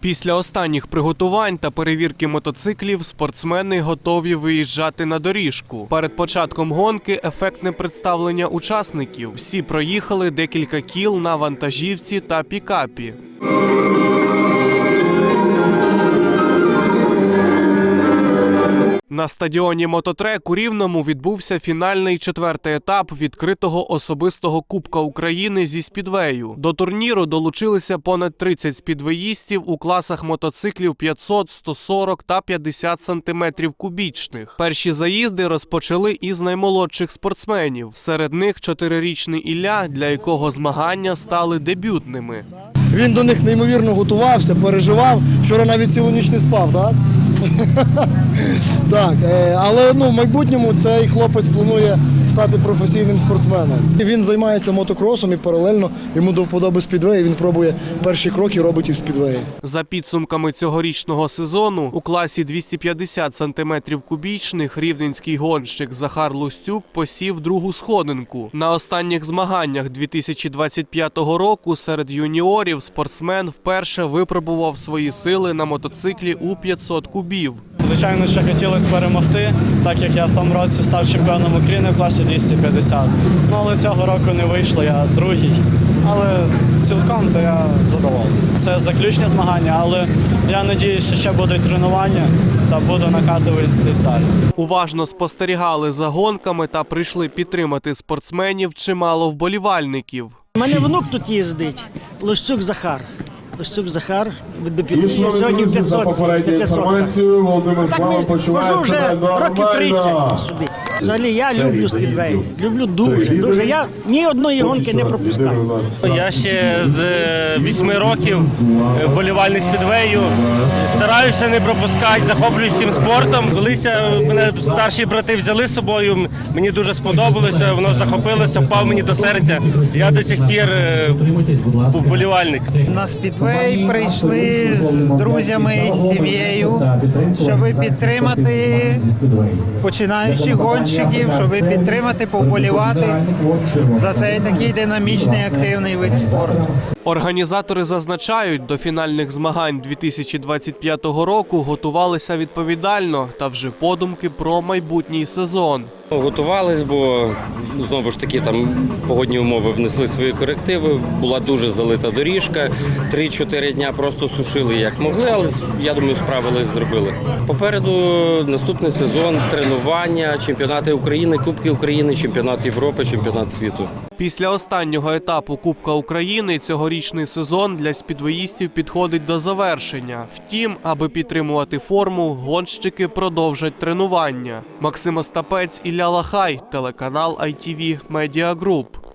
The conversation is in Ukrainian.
Після останніх приготувань та перевірки мотоциклів спортсмени готові виїжджати на доріжку. Перед початком гонки ефектне представлення учасників. Всі проїхали декілька кіл на вантажівці та пікапі. На стадіоні Мототрек у Рівному відбувся фінальний четвертий етап відкритого особистого Кубка України зі спідвею. До турніру долучилися понад 30 спідвеїстів у класах мотоциклів 500, 140 та 50 сантиметрів кубічних. Перші заїзди розпочали із наймолодших спортсменів. Серед них чотирирічний Ілля, для якого змагання стали дебютними. Він до них неймовірно готувався, переживав. Вчора навіть цілу ніч не спав, так? Так, е, але ну, в майбутньому цей хлопець планує стати професійним спортсменом. Він займається мотокросом і паралельно йому до вподоби спідвеї. Він пробує перші кроки робить в спідвеї. За підсумками цьогорічного сезону у класі 250 сантиметрів кубічних рівненський гонщик Захар Лустюк посів другу сходинку. На останніх змаганнях 2025 року серед юніорів спортсмен вперше випробував свої сили на мотоциклі у 500 кубів. Звичайно, що хотілося перемогти, так як я в тому році став чемпіоном України в класі 250. Ну але цього року не вийшло, я другий. Але цілком то я задоволений. Це заключне змагання, але я надіюся, що ще будуть тренування та буду накатуватись далі. Уважно спостерігали за гонками та прийшли підтримати спортсменів чимало вболівальників. У мене внук тут їздить, Лощук Захар. Лощук Захар пі- сьогодні 500 за попередню інформацію. Володимир Слава почувається почуває хожу вже років 30 сюди. Взагалі я люблю спідвей. Люблю дуже, дуже. Я ні одної гонки не пропускаю. Я ще з е, вісьми років е, вболівальник спідвею. Стараюся не пропускати, захоплююсь цим спортом. Колись е, мене старші брати взяли з собою. Мені дуже сподобалося, воно захопилося, впав мені до серця. Я до цих пір е, був вболівальник. На спідвей прийшли з друзями з сім'єю, щоб підтримати починаючих гонщиків, щоб підтримати, поболівати за цей такий динамічний активний вид спорту. Організатори зазначають, до фінальних змагань 2025 року готувалися відповідально та вже подумки про майбутній сезон. Готувались, бо знову ж таки там погодні умови внесли свої корективи. Була дуже залита доріжка. 3-4 дня просто сушили як могли, але я думаю, справились, зробили. Попереду наступний сезон, тренування, чемпіонати України, Кубки України, чемпіонат Європи, чемпіонат світу. Після останнього етапу Кубка України цьогорічний сезон для спідвоїстів підходить до завершення. Втім, аби підтримувати форму, гонщики продовжать тренування. Максим Остапець, Ілля Лахай, телеканал ITV Media Group.